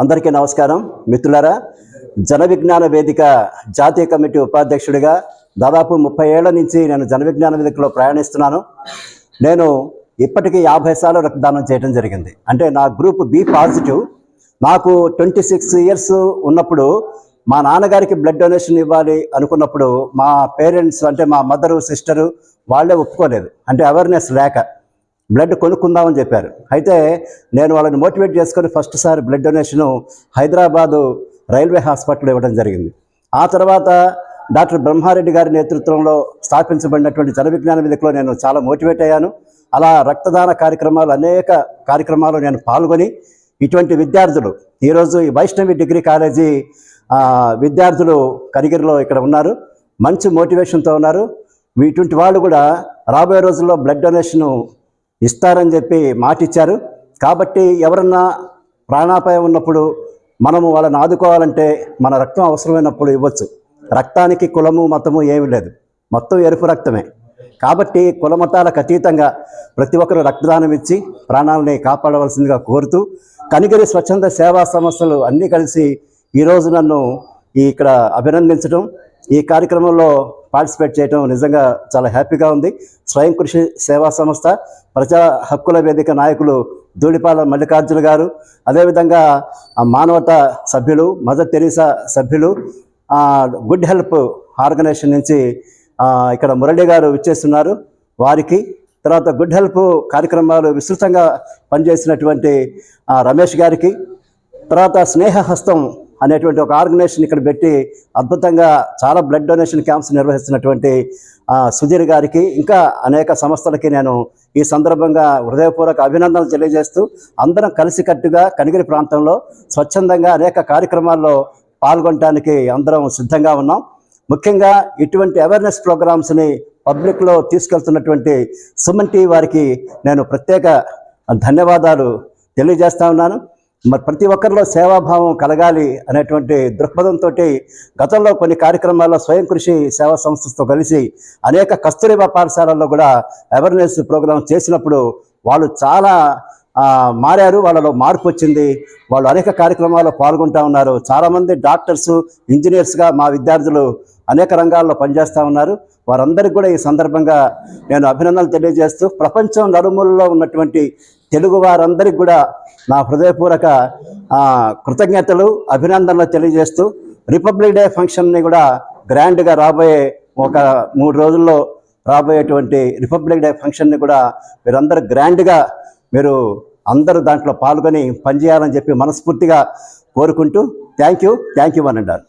అందరికీ నమస్కారం. మిత్రులారా జన విజ్ఞాన వేదిక జాతీయ కమిటీ ఉపాధ్యక్షుడిగా దాదాపు ముప్పై ఏళ్ళ నుంచి నేను జన విజ్ఞాన వేదికలో ప్రయాణిస్తున్నాను. నేను ఇప్పటికీ యాభై సార్లు రక్తదానం చేయడం జరిగింది. అంటే నా గ్రూప్ బి పాజిటివ్. నాకు ట్వంటీ సిక్స్ ఇయర్స్ ఉన్నప్పుడు మా నాన్నగారికి బ్లడ్ డొనేషన్ ఇవ్వాలి అనుకున్నప్పుడు మా పేరెంట్స్ అంటే మా మదరు సిస్టరు వాళ్ళే ఒప్పుకోలేదు. అంటే అవేర్నెస్ లేక. బ్లడ్ కొనుక్కుందామని చెప్పారు. అయితే నేను వాళ్ళని మోటివేట్ చేసుకొని ఫస్ట్ సారి blood donation Hyderabad railway hospital ఇవ్వడం జరిగింది. ఆ తర్వాత డాక్టర్ బ్రహ్మారెడ్డి గారి నేతృత్వంలో స్థాపించబడినటువంటి జన విజ్ఞాన వేదికలో నేను చాలా మోటివేట్ అయ్యాను. అలా రక్తదాన కార్యక్రమాలు అనేక కార్యక్రమాలు నేను పాల్గొని ఇటువంటి విద్యార్థులు ఈరోజు ఈ వైష్ణవి డిగ్రీ కాలేజీ విద్యార్థులు కరిగిరిలో ఇక్కడ ఉన్నారు. మంచి మోటివేషన్తో ఉన్నారు. ఇటువంటి వాళ్ళు కూడా రాబోయే రోజుల్లో బ్లడ్ డొనేషను ఇస్తారని చెప్పి మాటిచ్చారు. కాబట్టి ఎవరన్నా ప్రాణాపాయం ఉన్నప్పుడు మనము వాళ్ళని ఆదుకోవాలంటే మన రక్తం అవసరమైనప్పుడు ఇవ్వచ్చు. రక్తానికి కులము మతము ఏమీ లేదు. మొత్తం ఎరుపు రక్తమే. కాబట్టి కులమతాలకు అతీతంగా ప్రతి ఒక్కరు రక్తదానం ఇచ్చి ప్రాణాలని కాపాడవలసిందిగా కోరుతూ కనిగిరి స్వచ్ఛంద సేవా సంస్థలు అన్నీ కలిసి ఈరోజు నన్ను ఇక్కడ అభినందించడం ఈ కార్యక్రమంలో పార్టిసిపేట్ చేయడం నిజంగా చాలా హ్యాపీగా ఉంది. స్వయం కృషి సేవా సంస్థ ప్రజా హక్కుల వేదిక నాయకులు ధూళిపాల మల్లికార్జున గారు అదేవిధంగా మానవత మానవతా సభ్యులు మదర్ తెరీసా సభ్యులు గుడ్ హెల్ప్ ఆర్గనైజేషన్ నుంచి ఇక్కడ మురళి గారు విచ్చేస్తున్నారు. వారికి తర్వాత గుడ్ హెల్ప్ కార్యక్రమాలు విస్తృతంగా పనిచేసినటువంటి రమేష్ గారికి తర్వాత స్నేహహస్తం అనేటువంటి ఒక ఆర్గనైజేషన్ ఇక్కడ పెట్టి అద్భుతంగా చాలా బ్లడ్ డొనేషన్ క్యాంప్స్ నిర్వహిస్తున్నటువంటి సుధీర్ గారికి ఇంకా అనేక సంస్థలకి నేను ఈ సందర్భంగా హృదయపూర్వక అభినందనలు తెలియజేస్తూ అందరం కలిసికట్టుగా కనిగిరి ప్రాంతంలో స్వచ్ఛందంగా అనేక కార్యక్రమాల్లో పాల్గొనడానికి అందరం సిద్ధంగా ఉన్నాం. ముఖ్యంగా ఇటువంటి అవేర్నెస్ ప్రోగ్రామ్స్ని పబ్లిక్లో తీసుకెళ్తున్నటువంటి సుమన్ టీ వారికి నేను ప్రత్యేక ధన్యవాదాలు తెలియజేస్తా ఉన్నాను. మరి ప్రతి ఒక్కరిలో సేవాభావం కలగాలి అనేటువంటి దృక్పథంతో గతంలో కొన్ని కార్యక్రమాల్లో స్వయం కృషి సేవా సంస్థతో కలిసి అనేక కస్తూరిబా పాఠశాలల్లో కూడా అవేర్నెస్ ప్రోగ్రామ్ చేసినప్పుడు వాళ్ళు చాలా మారారు. వాళ్ళలో మార్పు వచ్చింది. వాళ్ళు అనేక కార్యక్రమాల్లో పాల్గొంటూ ఉన్నారు. చాలామంది డాక్టర్స్ ఇంజనీర్స్గా మా విద్యార్థులు అనేక రంగాల్లో పనిచేస్తూ ఉన్నారు. వారందరికీ కూడా ఈ సందర్భంగా నేను అభినందనలు తెలియజేస్తూ ప్రపంచం నలుమూలలో ఉన్నటువంటి తెలుగు వారందరికీ కూడా నా హృదయపూర్వక కృతజ్ఞతలు అభినందనలు తెలియజేస్తూ రిపబ్లిక్ డే ఫంక్షన్ని కూడా గ్రాండ్గా రాబోయే ఒక మూడు రోజుల్లో రాబోయేటువంటి రిపబ్లిక్ డే ఫంక్షన్ని కూడా మీరందరూ గ్రాండ్గా మీరు అందరూ దాంట్లో పాల్గొని పనిచేయాలని చెప్పి మనస్ఫూర్తిగా కోరుకుంటూ థ్యాంక్ యూ థ్యాంక్ యూ అనండారు.